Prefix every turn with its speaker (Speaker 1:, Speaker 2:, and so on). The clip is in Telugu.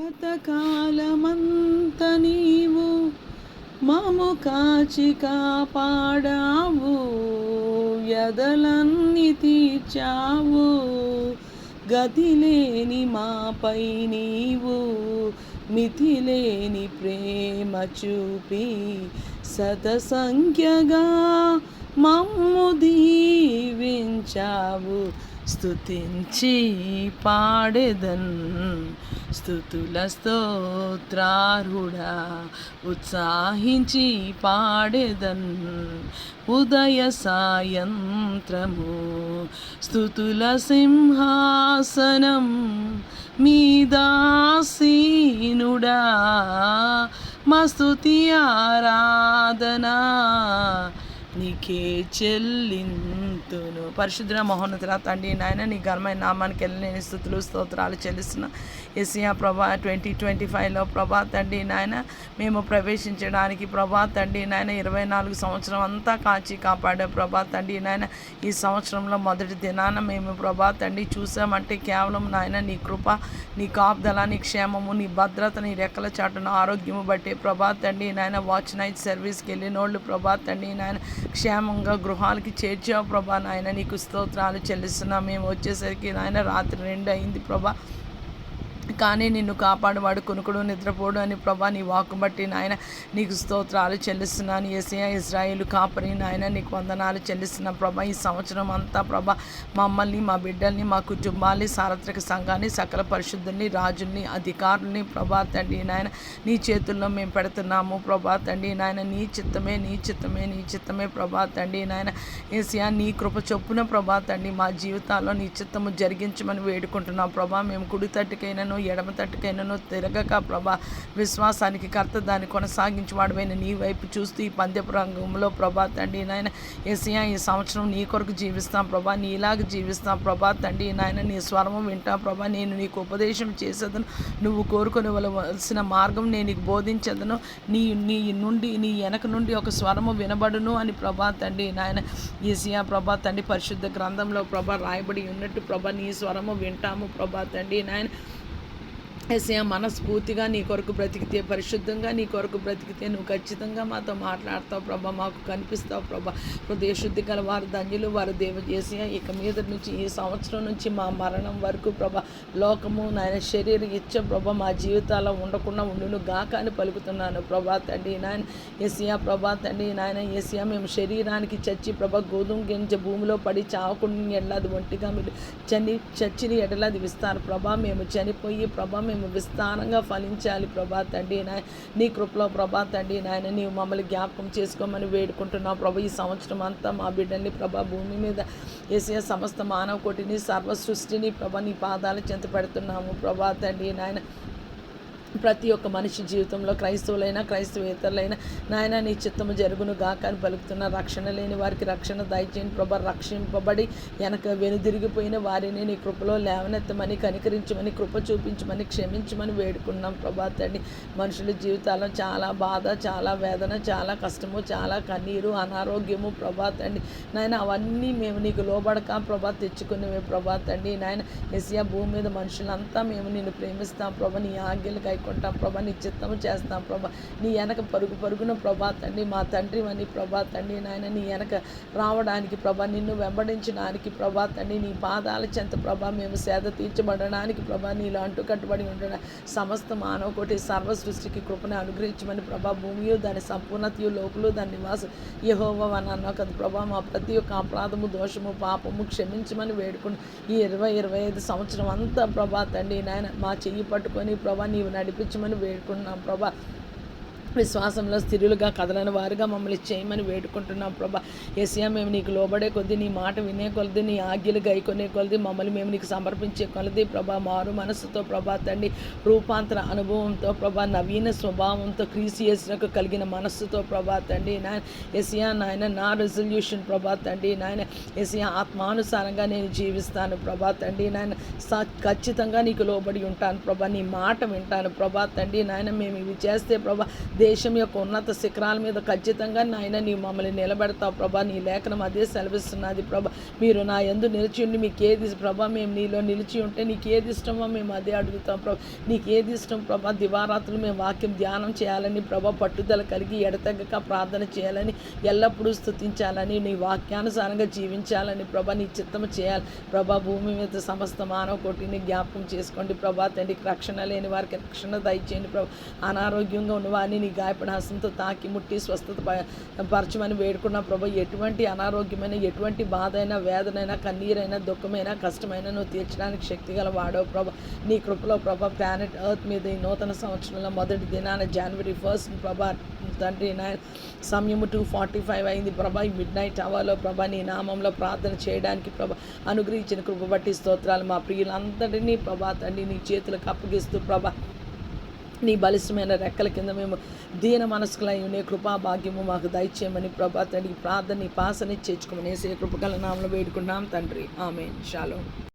Speaker 1: గతకాలమంత నీవు మము కాచి కాపాడావు వ్యధలన్నీ తీర్చావు. గతిలేని మాపై నీవు మితిలేని ప్రేమ చూపి సతసంఖ్యగా మమ్ము దీవించావు. స్తుతించి పాడెదన్. స్థుతుల స్తోత్రారుడా ఉత్సాహించి పాడెదన్. ఉదయ సాయంత్రము స్థుతుల సింహాసనం మీదాసీనుడా మా స్తుతి నికే చెల్లింది చెల్లింతును పరిశుద్ధుల మహోన్నతుల తండ్రి నాయన నీ ఘనమైన నామానికి నేను స్థుతులు స్తోత్రాలు చెల్లిస్తున్నా. ఎసియా ప్రభా ట్వంటీ ట్వంటీ ఫైవ్లో ప్రభా తండ్రి నాయన మేము ప్రవేశించడానికి ప్రభా తండ్రి నాయన ఇరవై నాలుగు సంవత్సరం అంతా కాచి కాపాడే ప్రభా తండ్రి నాయన ఈ సంవత్సరంలో మొదటి దినాన మేము ప్రభా తండ్రి చూసామంటే కేవలం నాయన నీ కృప నీ కాపుదల నీ క్షేమము నీ భద్రత నీ రెక్కల చాటును ఆరోగ్యము బట్టి ప్రభా తండ్రి నాయన వాచ్ నైట్ సర్వీస్కి వెళ్ళినోళ్ళు ప్రభా తండ్రి నాయన క్షేమంగా గృహాలకి చేర్చావు ప్రభా నాయన నీకు స్తోత్రాలు చెల్లిస్తున్నాం. మేము వచ్చేసరికి నాయన రాత్రి రెండు అయింది ప్రభా. కానీ నిన్ను కాపాడువాడు కొనుకుడు నిద్రపోడు అని ప్రభా నీ వాకు బట్టి నాయన నీకు స్తోత్రాలు చెల్లిస్తున్నాను. ఏసయ ఇజ్రాయిల్ కాపరి నాయన నీకు వందనాలు చెల్లిస్తున్న ప్రభా ఈ సంవత్సరం అంతా ప్రభా మమ్మల్ని మా బిడ్డల్ని మా కుటుంబాన్ని సార్వత్రిక సంఘాన్ని సకల పరిశుద్ధుల్ని రాజుల్ని అధికారుల్ని ప్రభా తండ్రి నాయన నీ చేతుల్లో మేము పెడుతున్నాము ప్రభా తండ్రి నాయన. నీ చిత్తమే నీ చిత్తమే నీ చిత్తమే ప్రభా తండ్రి నాయన. ఏసియా నీ కృప చొప్పున ప్రభా తండ్రి మా జీవితాల్లో నీ చిత్తము జరిగించమని వేడుకుంటున్నాం ప్రభా. మేము కుడి తట్టుకైనను ఎడమ తట్టుకైనను తిరగక ప్రభా. విశ్వాసానికి కర్త దాన్ని కొనసాగించేవాడమైన నీ వైపు చూస్తూ ఈ పందెపు రంగంలో ప్రభా తండ్రి నాయన ఏసియా ఈ సంవత్సరం నీ కొరకు జీవిస్తాం ప్రభా. నీలాగ జీవిస్తాం ప్రభా తండ్రి నాయన. నీ స్వరము వింటాం ప్రభా. నేను నీకు ఉపదేశం చేసేదను. నువ్వు కోరుకుని వలవలసిన మార్గం నేను నీకు బోధించేదను. నీ నీ నుండి నీ వెనక నుండి ఒక స్వరము వినబడును అని ప్రభా తండ్రి నాయన. ఈసియా ప్రభా తండ్రి పరిశుద్ధ గ్రంథంలో ప్రభా రాయబడి ఉన్నట్టు ప్రభా నీ స్వరము వింటాము ప్రభా తండ్రి నాయన. ఎస్ఐ మనస్ఫూర్తిగా నీ కొరకు బ్రతికితే పరిశుద్ధంగా నీ కొరకు బ్రతికితే నువ్వు ఖచ్చితంగా మాతో మాట్లాడతావు ప్రభా మాకు కనిపిస్తావు ప్రభా. హృదయశుద్ధి గల వారు ధన్యులు వారు దేవ చేసి ఇక మీద నుంచి ఈ సంవత్సరం నుంచి మా మరణం వరకు ప్రభా లోకము నాయన శరీర ఇచ్చ ప్రభ మా జీవితాల్లో ఉండకుండా ఉండును గాక అని పలుకుతున్నాను ప్రభా తండ్రి నాయన. ఎసియా ప్రభా తండ్రి నాయన ఎసియా మేము శరీరానికి చచ్చి ప్రభా గోధుమ గింజ భూమిలో పడి చావకుండా ఎడలాది ఒంటిగా మీరు చని చచ్చిని ఎడలాది విస్తారు ప్రభా మేము చనిపోయి ప్రభా మేము విస్తారంగా ఫలించాలి ప్రభా తండ్రి నాయ నీ కృపలో ప్రభా తండ్రి నాయన నీవు మమ్మల్ని జ్ఞాపకం చేసుకోమని వేడుకుంటున్నావు ప్రభా. ఈ సంవత్సరం అంతా మా బిడ్డల్ని ప్రభా భూమి మీద వేసే సమస్త మానవ కోటిని సర్వ సృష్టిని ప్రభా నీ పాదాలు చెంత పెడుతున్నాము ప్రభా తండ్రి నాయన. ప్రతి ఒక్క మనిషి జీవితంలో క్రైస్తవులైనా క్రైస్తవేతరులైనా నాయన నీ చిత్తము జరుగును గాక అని పలుకుతున్న రక్షణ లేని వారికి రక్షణ దయచేయని ప్రభ రక్షింపబడి వెనక వెనుదిరిగిపోయిన వారిని నీ కృపలో లేవనెత్తమని కనికరించమని కృప చూపించమని క్షమించమని వేడుకున్నాం ప్రభా తండ్రి. మనుషుల జీవితాల్లో చాలా బాధ చాలా వేదన చాలా కష్టము చాలా కన్నీరు అనారోగ్యము ప్రభా తండ్రి. నాయన అవన్నీ మేము నీకు లోబడక ప్రభా తెచ్చుకునేవే ప్రభా తండ్రి. నాయన ఎసియా భూమి మీద మనుషులంతా మేము నిన్ను ప్రేమిస్తాం ప్రభా. నీ ఆజ్ఞలు కైకుంటాం ప్రభా నీ చిత్తము చేస్తాం ప్రభా. నీ వెనక పరుగు పరుగున ప్రభా తండ్రి మా తండ్రి అని ప్రభా తండ్రి నాయన నీ వెనక రావడానికి ప్రభా నిన్ను వెంబడించడానికి ప్రభా తండ్రి నీ పాదాల చెంత ప్రభా మేము సేద తీర్చబడడానికి ప్రభా నీలో అంటుకట్టుబడి ఉండడం సమస్త మానవ కోటి సర్వ సృష్టికి కృపను అనుగ్రహించమని ప్రభా భూమియు దాని సంపూర్ణతయు లోకులు దాని నివాసం యహోవ అని అన్నావు కదా ప్రభా. మా ప్రతి ఒక్క అపరాధము దోషము పాపము క్షమించమని వేడుకుని ఈ ఇరవై ఇరవై ఐదు సంవత్సరం అంతా ప్రభా తండ్రి నాయన మా చెయ్యి పట్టుకొని ప్రభా నీవు నడిపించమని వేడుకున్నాం ప్రభా. విశ్వాసంలో స్థిరులుగా కదలని వారుగా మమ్మల్ని చేయమని వేడుకుంటున్నాం ప్రభా. ఏసియా మేము నీకు లోబడే కొద్దీ నీ మాట వినే కొలది నీ ఆజ్ఞలు గైకొనే కొలది మమ్మల్ని మేము నీకు సమర్పించే కొలది ప్రభా. మారు మనసుతో ప్రభా తండ్రి రూపాంతర అనుభవంతో ప్రభా నవీన స్వభావంతో క్రీసియస్లకు కలిగిన మనస్సుతో ప్రభా తండ్రి నాయన ఎసియా నాయన నా రెజల్యూషన్ ప్రభా తండ్రి నాయన ఎసియా ఆత్మానుసారంగా నేను జీవిస్తాను ప్రభా తండ్రి నాయన స ఖచ్చితంగా నీకు లోబడి ఉంటాను ప్రభా నీ మాట వింటాను ప్రభా తండ్రి నాయన మేము ఇవి చేస్తే ప్రభా దేశం యొక్క ఉన్నత శిఖరాల మీద ఖచ్చితంగా నాయన నీ మమ్మల్ని నిలబెడతావు ప్రభా. నీ లేఖనం అదే సెలవిస్తున్నది ప్రభా. మీరు నా ఎందు నిలిచి ఉండి మీకు ఏది ప్రభా మేము నీలో నిలిచి ఉంటే నీకు ఏది ఇష్టమో మేము అదే అడుగుతాం ప్రభా. నీకు ఏది ఇష్టం ప్రభా దివారాత్రులు మేము వాక్యం ధ్యానం చేయాలని ప్రభా పట్టుదల కలిగి ఎడతెగక ప్రార్థన చేయాలని ఎల్లప్పుడూ స్థుతించాలని నీ వాక్యానుసారంగా జీవించాలని ప్రభా నీ చిత్తం చేయాలి ప్రభా. భూమి మీద సమస్త మానవ కోటిని జ్ఞాపకం చేసుకోండి ప్రభా. తండ్రికి రక్షణ లేని వారికి రక్షణ దయచేయండి ప్రభా. అనారోగ్యంగా ఉన్న వారిని నీ గాయపడిన హస్తంతో తాకి ముట్టి స్వస్థత పరచమని వేడుకున్న ప్రభు ఎటువంటి అనారోగ్యమైన ఎటువంటి బాధ అయినా వేదనైనా కన్నీరైనా దుఃఖమైనా కష్టమైనా నువ్వు తీర్చడానికి శక్తి గల వాడవు ప్రభా. నీ కృపలో ప్రభా ప్లానెట్ ఎర్త్ మీద ఈ నూతన సంవత్సరంలో మొదటి దినాన జనవరి ఫస్ట్ ప్రభా తండ్రి నాయన సమయము టూ ఫార్టీ ఫైవ్ అయింది ప్రభా. ఈ మిడ్ నైట్ అవర్లో ప్రభా నీ నామంలో ప్రార్థన చేయడానికి ప్రభా అనుగ్రహించిన కృప బట్టి స్తోత్రాలు మా ప్రియులందరినీ ప్రభా తండ్రి నీ చేతులకు అప్పగిస్తూ ప్రభా నీ బలిష్టమైన రెక్కల కింద మేము దీన మనస్కులై ఉండే కృపా భాగ్యము మాకు దయచేయమని ప్రభా తండ్రి. ప్రార్థన నీ పాసని చేర్చుకోమని శ్రీ కృపగల నామలో వేడుకున్నాం తండ్రి. ఆమె షాలో.